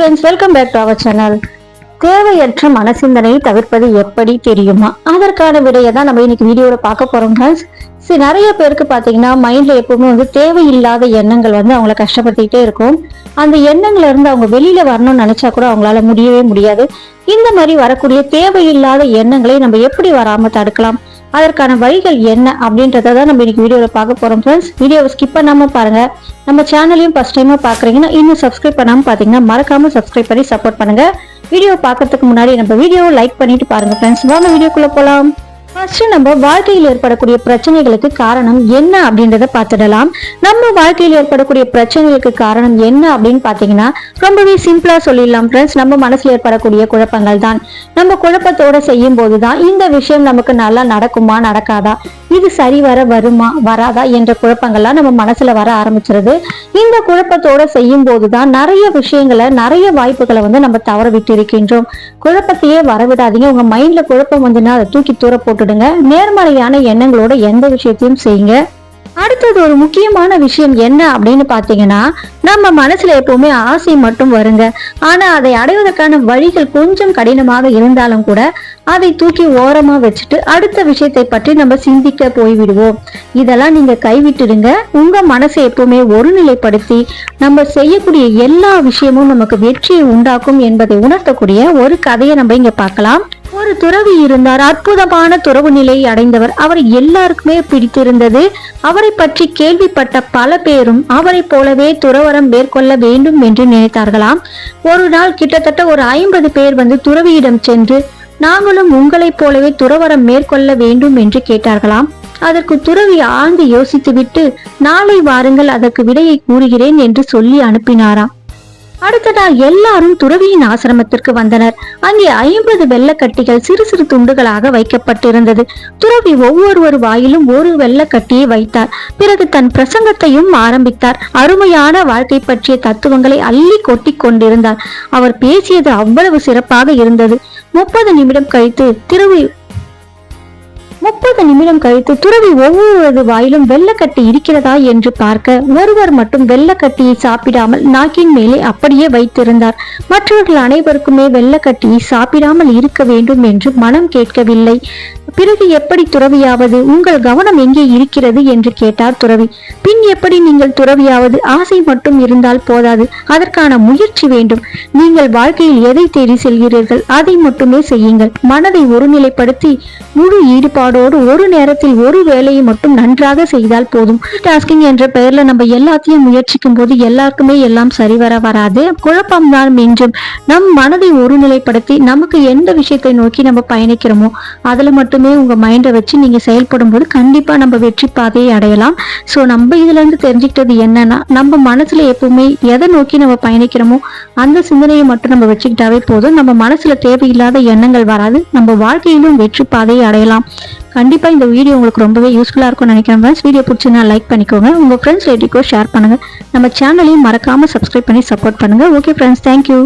Friends welcome back to our channel தேவையற்ற மனசிந்தனையை தவிர்ப்பது எப்படி தெரியுமா? அதற்கான விடையை தான் நம்ம இன்னைக்கு வீடியோவில் பார்க்க போகிறோம் ஃப்ரெண்ட்ஸ் சரி நிறைய பேருக்கு பார்த்தீங்கன்னா மைண்ட்ல எப்பவுமே வந்து தேவையில்லாத எண்ணங்கள் வந்து அவங்கள கஷ்டப்படுத்திக்கிட்டே இருக்கும். அந்த எண்ணங்கள்ல இருந்து அவங்க வெளியில வரணும்னு நினைச்சா கூட அவங்களால முடியவே முடியாது. இந்த மாதிரி வரக்கூடிய தேவையில்லாத எண்ணங்களை நம்ம எப்படி வராமல் தடுக்கலாம்? அதற்கான வழிகள் என்ன அப்படின்றத தான் நம்ம இன்னைக்கு வீடியோவில் பார்க்க போறோம் ஃப்ரெண்ட்ஸ் வீடியோவை ஸ்கிப் பண்ணாமல் பாருங்க. நம்ம சேனலையும் ஃபஸ்ட் டைமாக பாக்குறீங்கன்னா இன்னும் சப்ஸ்கிரைப் பண்ணாமல் பாத்தீங்கன்னா மறக்காம சப்ஸ்கிரைப் பண்ணி சப்போர்ட் பண்ணுங்க. வீடியோ பார்க்கறதுக்கு முன்னாடி நம்ம வீடியோவை லைக் பண்ணிட்டு பாருங்க ஃப்ரெண்ட்ஸ் வாங்க வீடியோக்குள்ள போலாம். ஃபர்ஸ்ட் நம்ம வாழ்க்கையில் ஏற்படக்கூடிய பிரச்சனைகளுக்கு காரணம் என்ன அப்படின்றத பார்த்துடலாம். நம்ம வாழ்க்கையில் ஏற்படக்கூடிய பிரச்சனைகளுக்கு காரணம் என்ன அப்படின்னு பார்த்தீங்கன்னா ரொம்பவே சிம்பிளா சொல்லிடலாம் ஃப்ரெண்ட்ஸ் நம்ம மனசுல ஏற்படக்கூடிய குழப்பங்கள் தான் நம்ம குழப்பத்தோட செய்யும் போதுதான் இந்த விஷயம் நமக்கு நல்லா நடக்குமா நடக்காதா? இது சரி வர வருமா வராதா என்ற குழப்பங்கள்லாம் நம்ம மனசுல வர ஆரம்பிச்சிருது. இந்த குழப்பத்தோட செய்யும் போதுதான் நிறைய விஷயங்களை நிறைய வாய்ப்புகளை வந்து நம்ம தவற விட்டு இருக்கின்றோம். குழப்பத்தையே வரவிடாதீங்க. உங்க மைண்ட்ல குழப்பம் வந்துன்னா அதை தூக்கி தூர போட்டுடுங்க. நேர்மறையான எண்ணங்களோட எந்த விஷயத்தையும் செய்யுங்க. அடுத்தது ஒரு முக்கியமான விஷயம் என்ன அப்படின்னு பாத்தீங்கன்னா நம்ம மனசுல எப்பவுமே ஆசை மட்டும் வருங்க. ஆனா அதை அடைவதற்கான வழிகள் கொஞ்சம் கடினமாக இருந்தாலும் கூட அதை தூக்கி ஓரமா வச்சுட்டு அடுத்த விஷயத்தை பற்றி நம்ம சிந்திக்க போய்விடுவோம். இதெல்லாம் நீங்க கைவிட்டுடுங்க. உங்க மனசை எப்பவுமே ஒருநிலைப்படுத்தி நம்ம செய்யக்கூடிய எல்லா விஷயமும் நமக்கு வெற்றியை உண்டாக்கும் என்பதை உணர்த்தக்கூடிய ஒரு கதையை நம்ம இங்க பார்க்கலாம். ஒரு துறவி இருந்தார். அற்புதமான துறவு நிலையை அடைந்தவர். அவர் எல்லாருக்குமே பிடித்திருந்தது. அவரை பற்றி கேள்விப்பட்ட பல பேரும் அவரை போலவே துறவரம் மேற்கொள்ள வேண்டும் என்று நினைத்தார்களாம். ஒரு நாள் கிட்டத்தட்ட ஒரு ஐம்பது பேர் வந்து துறவியிடம் சென்று நாங்களும் உங்களைப் போலவே துறவரம் மேற்கொள்ள வேண்டும் என்று கேட்டார்களாம். அதற்கு துறவி ஆழ்ந்து யோசித்துவிட்டு நாளை வாருங்கள் அதற்கு விடையை கூறுகிறேன் என்று சொல்லி அனுப்பினாராம். அடுத்த நாள் எல்லாரும் துறவியின் ஆசிரமத்திற்கு வந்தனர். அங்கே ஐம்பது வெள்ளக்கட்டிகள் சிறு சிறு துண்டுகளாக வைக்கப்பட்டிருந்தது. துறவி ஒவ்வொருவர் வாயிலும் ஒரு வெள்ளக்கட்டியை வைத்தார். பிறகு தன் பிரசங்கத்தையும் ஆரம்பித்தார். அருமையான வாழ்க்கை பற்றிய தத்துவங்களை அள்ளி கொட்டி கொண்டிருந்தார். அவர் பேசியது அவ்வளவு சிறப்பாக இருந்தது. முப்பது நிமிடம் கழித்து திருவி முப்பது நிமிடம் கழித்து துறவி ஒவ்வொரு வாயிலும் வெள்ளக்கட்டி இருக்கிறதா என்று பார்க்க ஒருவர் மட்டும் வெள்ளக்கட்டியை சாப்பிடாமல் நாக்கின் மேலே அப்படியே வைத்திருந்தார். மற்றவர்கள் அனைவருக்குமே வெள்ளக்கட்டியை சாப்பிடாமல் இருக்க வேண்டும் என்று மனம் கேட்கவில்லை. பிறகு எப்படி துறவியாவது? உங்கள் கவனம் எங்கே இருக்கிறது? என்று கேட்டார் துறவி. பின் எப்படி நீங்கள் துறவியாவது? ஆசை மட்டும் இருந்தால் போதாது. அதற்கான முயற்சி வேண்டும். நீங்கள் வாழ்க்கையில் எதை தேடி செல்கிறீர்கள்? அதை மட்டுமே செய்யுங்கள். மனதை ஒருநிலைப்படுத்தி முழு ஈடுபாடோடு ஒரு நேரத்தில் ஒரு வேலையை மட்டும் நன்றாக செய்தால் போதும். டாஸ்கிங் என்ற பெயர்ல நம்ம எல்லாத்தையும் முயற்சிக்கும் போது எல்லாருக்குமே எல்லாம் சரிவர வராது. குழப்பம்தான் மிஞ்சும். நம் மனதை ஒருநிலைப்படுத்தி நமக்கு எந்த விஷயத்தை நோக்கி நம்ம பயணிக்கிறோமோ அதுல மட்டும் உங்க மைண்டை வச்சு நீங்க செயல்படும் போது கண்டிப்பா நம்ம வெற்றி பாதையை அடையலாம். ஸோ நம்ம இதுல இருந்து தெரிஞ்சுக்கிட்டது என்னன்னா நம்ம மனசுல எப்பவுமே எதை நோக்கி நம்ம பயணிக்கிறோமோ அந்த சிந்தனையை மட்டும் நம்ம வச்சுக்கிட்டாவே போதும். நம்ம மனசுல தேவையில்லாத எண்ணங்கள் வராது. நம்ம வாழ்க்கையிலும் வெற்றி பாதையை அடையலாம். கண்டிப்பா இந்த வீடியோ உங்களுக்கு ரொம்பவே யூஸ்ஃபுல்லா இருக்கும்னு நினைக்கிறேன் ஃப்ரெண்ட்ஸ் வீடியோ பிடிச்சிருந்தா லைக் பண்ணிக்கோங்க. உங்க ஃப்ரெண்ட்ஸ் எடுக்கோ ஷேர் பண்ணுங்க. நம்ம சேனலையும் மறக்காம சப்ஸ்கிரைப் பண்ணி சப்போர்ட் பண்ணுங்க. Okay friends thank you